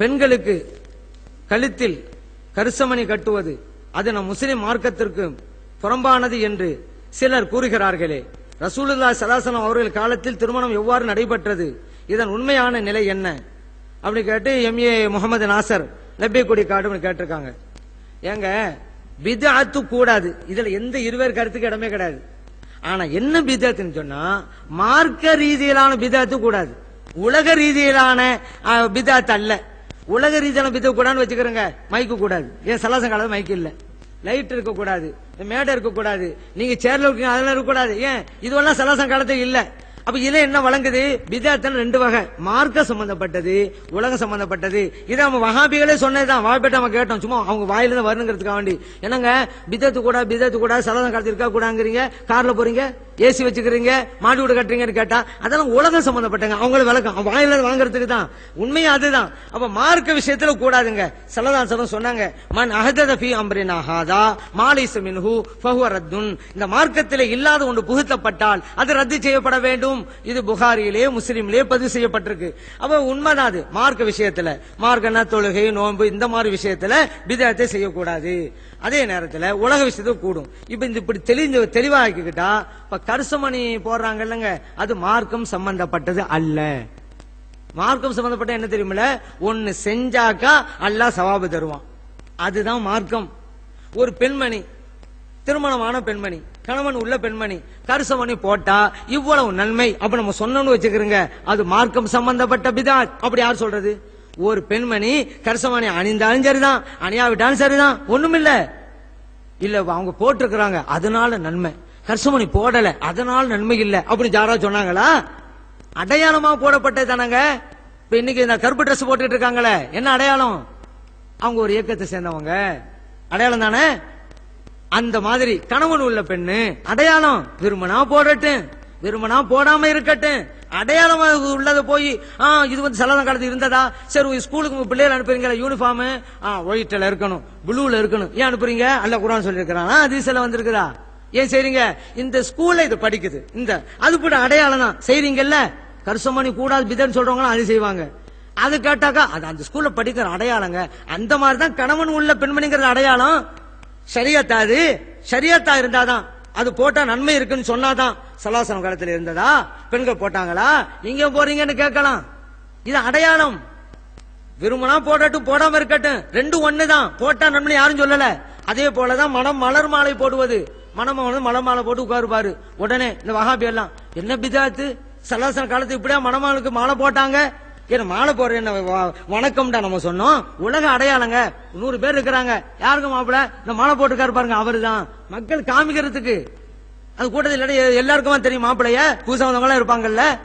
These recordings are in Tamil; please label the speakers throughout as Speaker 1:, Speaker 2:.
Speaker 1: பெண்களுக்கு கழுத்தில் கருசமணி கட்டுவது அது நம் முஸ்லிம் மார்க்கத்திற்கு புறம்பானது என்று சிலர் கூறுகிறார்களே. ரசூலுல்லா சலாசனம் அவர்கள் காலத்தில் திருமணம் எவ்வாறு நடைபெற்றது? இதன் உண்மையான நிலை என்ன? அப்படி கேட்டு எம்ஏ முகமது நாசர் லப்பே கொடி காடு கேட்டிருக்காங்க. ஏங்க பிதாத்து கூடாது. இதுல எந்த இருவேறு கருத்துக்கு இடமே கிடையாது. ஆனா என்ன பிதாத்துன்னு சொன்னா மார்க்க ரீதியிலான பிதாத்து கூடாது. உலக ரீதியிலான பிதாத் பிதாத்து அல்ல. உலக ரீதியான பித்த கூடாதுன்னு வச்சுக்கிறோங்க. மைக்கு கூடாது. ஏன் சலாசம் காலத்து மைக்கு இல்ல. லைட் இருக்க கூடாது. மேடை இருக்க கூடாது. நீங்க சேர்ல இருக்கீங்க அதெல்லாம் இருக்க கூடாது. ஏன்? இதுவெல்லாம் சலாசம் காலத்தில் இல்ல. அப்ப இதுல என்ன வழங்குது? பிதாத்தன் ரெண்டு வகை. மார்க்க சம்பந்தப்பட்டது உலகம் சம்பந்தப்பட்டது. இது நம்ம வகாபிகளே சொன்னதுதான். வாய்ப்பேட்ட நம்ம கேட்டோம். சும்மா அவங்க வாயிலிருந்து தான் வரணுங்கிறதுக்காக வேண்டி. என்னங்க? பிதத்து கூட பிதத்து கூட சலதம் காலத்து இருக்கா கூடாங்கிறீங்க? கார்ல போறீங்க? ஏசி வச்சுக்கிறீங்க மாடி வீடு கட்டுறீங்கன்னு கேட்டா அதெல்லாம் உலகம் சம்பந்தப்பட்டங்க. அவங்கள விளக்கம். வாயில வாங்குறதுக்கு தான். உண்மையா அதுதான். அப்ப மார்க்க விஷயத்துல கூடாதுங்க. சலதாசனம் சொன்னாங்க மன் அஹதத ஃபீ அம்ரினா அஹாதா மாலிச மின்ஹு ஃபஹுவ ரத்துன். இந்த மார்க்கத்திலே இல்லாத ஒன்று புகுத்தப்பட்டால் அது ரத்து செய்யப்பட வேண்டும். இது புகாரியிலே முஸ்லிம்லே பதிவு செய்யப்பட்டிருக்கு. அப்ப உண்மைதான் அது. மார்க்க விஷயத்துல. மார்க்கன்னா தொழுகை நோன்பு இந்த மாதிரி விஷயத்துல விதத்தை செய்யக்கூடாது. அதே நேரத்தில் உலக விஷயத்தை கூடும். இப்ப இந்த இப்படி தெளிஞ்ச தெளிவாக்கிக்கிட்டா இப்ப கருசமணி போடுறாங்க இல்லைங்க அது மார்க்கம் சம்பந்தப்பட்டது அல்ல. மார்க்கம் சம்பந்தப்பட்ட என்ன தெரியுமில்ல? ஒன்னு செஞ்சாக்கா அல்லாஹ் சவாபு தருவான். அதுதான் மார்க்கம். ஒரு பெண்மணி திருமணமான பெண்மணி கணவன் உள்ள பெண்மணி கருசமணி போட்டா இவ்வளவு நன்மை. அப்ப நம்ம சொன்னோம்னு வச்சுக்கிறோங்க அது மார்க்கம் சம்பந்தப்பட்ட பிதா அப்படி யார் சொல்றது? ஒரு பெண்மணி கருசமணி அணிந்தாலும் சரிதான் அணியாவிட்டாலும் சரிதான் ஒண்ணுமில்ல. இல்ல அவங்க போட்டிருக்கிறாங்க அதனால நன்மை. கருசமணி போடல அதனால நன்மை இல்ல அப்படி யாரா சொன்னாங்களா? அடையாளமா போடப்பட்டது தானங்க. இப்ப இன்னைக்கு இந்த கருப்பு ட்ரெஸ் போட்டுட்டு இருக்காங்களே என்ன அடையாளம்? அவங்க ஒரு இயக்கத்தை சேர்ந்தவங்க. அடையாளம் தானே? அந்த மாதிரி கணவன் உள்ள பெண்ணு அடையாளம் விரும்பினா போடட்டும் விரும்பினா போடாம இருக்கட்டும் அடையாளம் உள்ளதை போய் ஆ இது வந்து சலன காலத்து இருந்ததா? சரி உங்க ஸ்கூலுக்கு உங்க பிள்ளைகள் அனுப்புறீங்களா? யூனிஃபார்ம் ஆ ஒயிட்டில் இருக்கணும் ப்ளூல இருக்கணும். ஏன் அனுப்புறீங்க? அல்ல குரான் சொல்லியிருக்கிறான். அதிசல வந்திருக்குதா? ஏன் செய்றீங்க? இந்த ஸ்கூல்ல இது படிக்குது. இந்த அது கூட அடையாளம் தான். செய்றீங்கல்ல? கருசமணி கூடாது பிதன்னு சொல்றவங்களும் அது செய்வாங்க. அது கேட்டாக்கா அது அந்த ஸ்கூல்ல படிக்கிற அடையாளங்க. அந்த மாதிரி தான் கணவன் உள்ள பெண்மணிங்கிற அடையாளம். சரியாத்தா அது. சரியாத்தா இருந்தாதான். அது போட்டா நன்மை இருக்குன்னு சொன்னாதான் சலாசனம் காலத்தில் இருந்ததா? பெண்கள் போட்டாங்களா? நீங்க போறீங்கன்னு கேட்கலாம். இது அடையாளம். விரும்பினா போடட்டும் போடாம இருக்கட்டும். ரெண்டும் ஒண்ணுதான். போட்டா நன்மை யாரும் சொல்லல. அதே போலதான் மனம் மலர் மாலை போடுவது. மனம் வந்து மலர் மாலை போட்டு உட்காருப்பாரு. உடனே இந்த வகாபி எல்லாம் என்ன பிதாத்து? சலாசன காலத்து இப்படியா மணமாளுக்கு மாலை போட்டாங்க? ஏன்னா மாலை போடுற வ- வணக்கம்டா நம்ம சொன்னோம். உலக அடையாளங்க. நூறு பேர் இருக்கிறாங்க. யாருக்கும் மாப்பிள்ள இந்த மாலை போட்டுக்காரு பாருங்க அவருதான். மக்கள் காமிக்கிறதுக்கு. அது கூட்டத்தில் இடையே எல்லாருக்குமா தெரியும் மாப்பிள்ளைய பூசா இருப்பாங்கல்ல.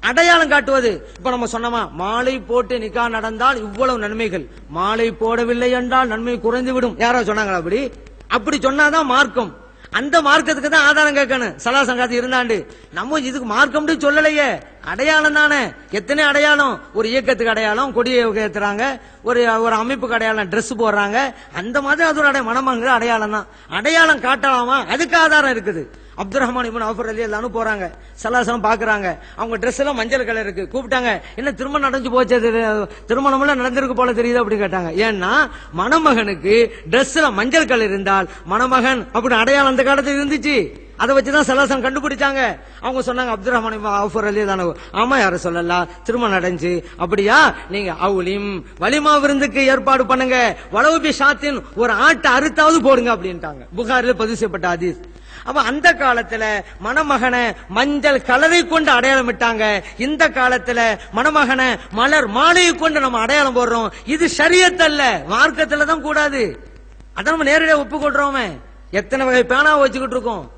Speaker 1: அடையாளம் காட்டுவது. இப்ப நம்ம சொன்னோமா மாலை போட்டு நிக்கா நடந்தால் இவ்வளவு நன்மைகள். மாலை போடவில்லை என்றால் நன்மை குறைந்து விடும் யாரோ சொன்னாங்களா அப்படி? அப்படி சொன்னாதான் மார்க்கம். அந்த மார்க்கத்துக்கு தான் ஆதாரம் கேட்கணும். சலா சங்காத்தி இருந்தாண்டு. நம்ம இதுக்கு மார்க்கம்னு சொல்லலையே. அடையாளம் தானே. எத்தனை அடையாளம்? ஒரு இயக்கத்துக்கு அடையாளம் கொடியை ஏற்றுறாங்க ஒரு ஒரு அமைப்புக்கு அடையாளம் ட்ரெஸ் போடுறாங்க. அந்த மாதிரி அது ஒரு அடைய மனமாங்கிற அடையாளம் தான். அடையாளம் காட்டலாமா? அதுக்கு ஆதாரம் இருக்குது. அப்துல் ரஹ்மான் ஆஃபர் அவுஃபர் அலி எல்லாரும் போறாங்க சலாசலம் பாக்குறாங்க. அவங்க ட்ரெஸ் எல்லாம் மஞ்சள் கலர் இருக்கு. கூப்பிட்டாங்க என்ன திருமணம் நடந்து போச்சு? அது, திருமணம் எல்லாம் நடந்திருக்கு போல தெரியுது? அப்படி கேட்டாங்க. ஏன்னா மணமகனுக்கு ட்ரெஸ்ல மஞ்சள் கலர் இருந்தால் மணமகன் அப்படின்னு அடையாளம் அந்த காலத்தில் இருந்துச்சு. அதை வச்சுதான் சலாசம் கண்டுபிடிச்சாங்க. அவங்க சொன்னாங்க அப்துல் ரஹ்மான் ஆஃபர் அலி தானே ஆமா யாரும் சொல்லலாம் திருமணம் நடந்துச்சு. அப்படியா? நீங்க அவுலிம் வலிமா விருந்துக்கு ஏற்பாடு பண்ணுங்க. வளவுபி ஷாத்தின் ஒரு ஆட்டை அறுத்தாவது போடுங்க அப்படின்ட்டாங்க. புகாரில் பதிவு செய்யப்பட்ட ஹதீஸ். அப்ப அந்த காலத்துல மணமகனை மஞ்சள் கலரை கொண்டு அடையாளம் விட்டாங்க. இந்த காலத்துல மணமகனை மலர் மாலையை கொண்டு நம்ம அடையாளம் போடுறோம். இது சரியத்தல்ல. மார்க்கத்துல தான் கூடாது. அதை நம்ம நேரடியாக ஒப்புக்கொள்றோமே எத்தனை வகை பேனா வச்சுக்கிட்டு இருக்கோம்.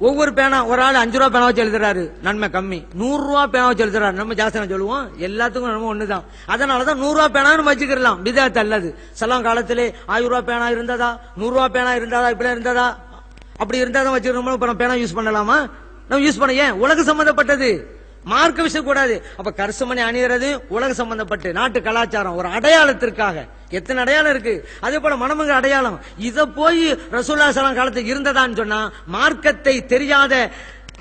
Speaker 1: ஒவ்வொரு பேனா ஒரு ஆள் அஞ்சு ரூபா பேனா வச்சு எழுதுறாரு. நன்மை கம்மி. நூறு ரூபா பேனா வச்சு எழுதுறாரு. நம்ம ஜாஸ்தி சொல்லுவோம். எல்லாத்துக்கும் நம்ம ஒண்ணுதான். அதனாலதான் நூறு ரூபா பேனா நம்ம வச்சுக்கலாம் பிதாத் அல்லது சலாம் காலத்திலே ஆயிரம் ரூபா பேனா இருந்ததா? நூறு ரூபா பேனா இருந்ததா? இப்படி இருந்ததா? அப்படி இருந்தா தான் வச்சுக்கிறோம் அப்புறம் பேனா யூஸ் பண்ணலாமா? நம்ம யூஸ் பண்ண ஏன்? உலக சம்பந்தப்பட்டது. மார்க்க விஷயம் கூடாது அப்ப கரிசமணி அணிகிறது உலக சம்பந்தப்பட்டு. நாட்டு கலாச்சாரம் ஒரு அடையாளத்திற்காக. எத்தனை அடையாளம் இருக்கு? அதே போல மனமங்க அடையாளம். இத போய் ரசூல்லா சலாம் காலத்தில் இருந்ததான்னு சொன்னா மார்க்கத்தை தெரியாத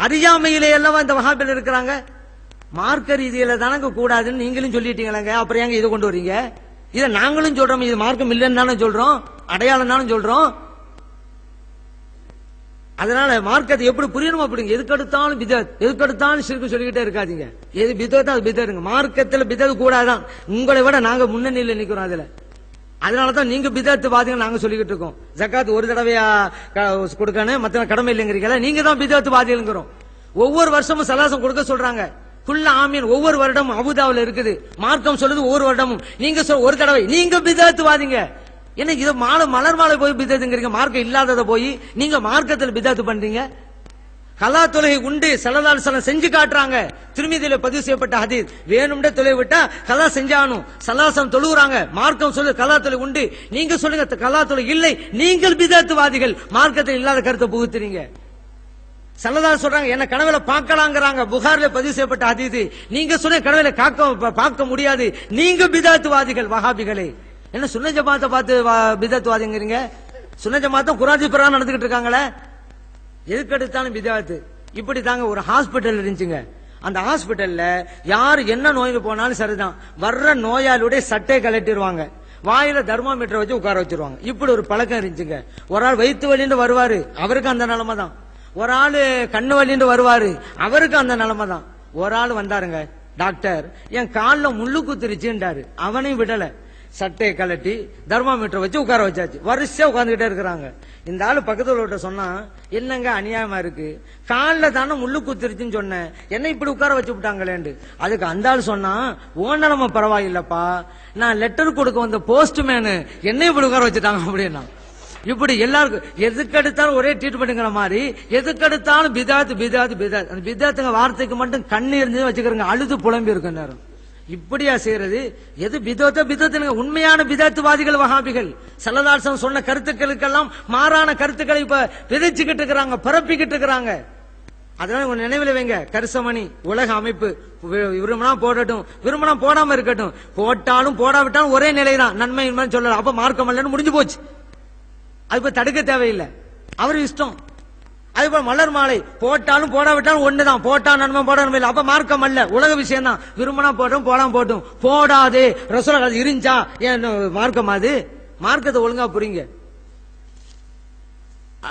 Speaker 1: அறியாமையிலே எல்லாம் இந்த வகாபில் இருக்கிறாங்க? மார்க்க ரீதியில தானங்க கூடாதுன்னு நீங்களும் சொல்லிட்டீங்களாங்க. அப்புறம் ஏங்க இதை கொண்டு வர்றீங்க இதை நாங்களும் சொல்றோம். இது மார்க்கம் இல்லைன்னு தானே சொல்றோம். அடையாளம் தானே சொல்றோம். அதனால மார்க்கத்தை எப்படி புரியணும் அப்படிங்க. எதுக்கெடுத்தாலும் பிதத் எதுக்கெடுத்தாலும் சிறுக்கு சொல்லிக்கிட்டே இருக்காதீங்க. எது பிதத்தோ அது பிதருங்க. மார்க்கத்தில் பிதது கூடாதான். உங்களை விட நாங்க முன்னணியில் நிக்கிறோம் அதுல. அதனால தான் நீங்க பிதத்து வாதிகள் நாங்க சொல்லிக்கிட்டு இருக்கோம். ஜக்காத் ஒரு தடவையா க- கொடுக்கணும். மத்த கடமை இல்லைங்கிறீங்களா நீங்க தான் பிதத்து வாதிகளுங்கிறோம். ஒவ்வொரு வருஷமும் சலாசம் கொடுக்க சொல்றாங்க. குல்ல ஆமீன். ஒவ்வொரு வருடமும் அபுதாவில் இருக்குது. மார்க்கம் சொல்லுது ஒவ்வொரு வருடமும். நீங்க சொல் ஒரு தடவை. நீங்க பிதத்து வாதிங்க. என்ன இது மாலை மலர் மாலை போய் பிதத்துங்கிறீங்க மார்க்கம் இல்லாதத போய் நீங்க மார்க்கத்தில் பிதத்து பண்றீங்க? கலா தொழுகை உண்டு சல்லல்லாஹு அலைஹி செஞ்சு காட்டுறாங்க. திருமதியில பதிவு செய்யப்பட்ட ஹதீஸ் வேணும்னே தொலை விட்டா கலா செஞ்சானும் சலாசம் தொழுகிறாங்க மார்க்கம் சொல்லு கலா தொலை உண்டு. நீங்க சொல்லுங்க கலா தொலை இல்லை நீங்கள் பிதத்துவாதிகள். மார்க்கத்தில் இல்லாத கருத்தை புகுத்துறீங்க. சல்லதார் சொல்றாங்க என்ன கனவுல பார்க்கலாங்கிறாங்க. புகார்ல பதிவு செய்யப்பட்ட ஹதீஸ் நீங்க சொன்ன கனவுல காக்க பார்க்க முடியாது. நீங்க பிதாத்துவாதிகள் வஹாபிகளே. என்ன சுன்ன ஜமாத்தை பார்த்து வா- சுன்ன ஜமாத்தம் குராஜி பிரகாரம் நடந்துகிட்டு இருக்காங்களே? எதுக்கு எடுத்தாலும் பிதாத்து. இப்படி தாங்க ஒரு ஹாஸ்பிட்டல் இருந்துச்சுங்க. அந்த ஹாஸ்பிட்டல்ல யார் என்ன நோய்க்கு போனாலும் சரிதான். வர்ற நோயாளியுடைய சட்டை கலட்டிடுவாங்க வாயில தர்மாமீட்டரை வச்சு உட்கார வச்சிருவாங்க. இப்படி ஒரு பழக்கம் இருந்துச்சுங்க. ஒரு ஆள் வயிற்று வலின்னு வருவாரு. அவருக்கு அந்த நிலைமை தான் ஒரு ஆளு கண்ணு வலின்னு வருவாரு. அவருக்கு அந்த நிலைமை தான் ஒரு ஆள் வந்தாருங்க டாக்டர் என் காலில் முள்ளு குத்துருச்சுன்றாரு. அவனையும் விடலை. சட்டையை கலட்டி தர்மாமீட்டர் வச்சு உட்கார வச்சாச்சு. வரிசையா உட்கார்ந்துகிட்டே இருக்கிறாங்க. இந்த ஆளு பக்கத்துல விட்ட சொன்னா என்னங்க அநியாயமா இருக்கு? காலில் தானே முள்ளு குத்திருச்சுன்னு சொன்னேன். என்ன இப்படி உட்கார வச்சு விட்டாங்களேண்டு அதுக்கு அந்த ஆள் சொன்னா ஓ பரவாயில்லப்பா. நான் லெட்டர் கொடுக்க வந்த போஸ்ட்மேனு என்ன இப்படி உட்கார வச்சுட்டாங்க அப்படின்னா. இப்படி எல்லாருக்கும் எதுக்கு எடுத்தாலும் ஒரே ட்ரீட்மெண்ட்ங்கிற மாதிரி எதுக்கு எடுத்தாலும் பிதாத்து பிதாத்து. பிதாத் அந்த பிதாத்துங்க வார்த்தைக்கு மட்டும் கண்ணு இருந்து வச்சுக்கிறங்க. அழுது புலம்பி இருக்கும் நேரம். இப்படியா செய்யறது? எது பிதத்தோ பிதத்துனுங்க உண்மையான பிதத்துவாதிகள் வகாபிகள் சல்லதாசன் சொன்ன கருத்துக்களுக்கெல்லாம் மாறான கருத்துக்களை இப்ப விதைச்சுக்கிட்டு இருக்கிறாங்க பரப்பிக்கிட்டு இருக்கிறாங்க. அதனால உங்க நினைவில் வைங்க கரிசமணி உலக அமைப்பு. வி- விரும்பினா போடட்டும் விரும்பினா போடாம இருக்கட்டும். போட்டாலும் போடாவிட்டாலும் ஒரே நிலைதான். நன்மை இன்மை சொல்லலாம் அப்ப மார்க்கம் இல்லைன்னு முடிஞ்சு போச்சு. அது இப்ப தடுக்க தேவையில்லை. அவர் இஷ்டம். அது போல மலர் மாலை. போட்டாலும் போடாவிட்டாலும் ஒண்ணுதான். போட்டா நன்மை போட நன்மை இல்லை. அப்ப மார்க்கம் அல்ல. உலக விஷயம் தான் விரும்பினா போட்டும் போடாம போட்டும். போடாது. ரசோலா அது இருந்துச்சா? ஏன் மார்க்கம் அது? மார்க்கத்தை ஒழுங்கா புரியுங்க.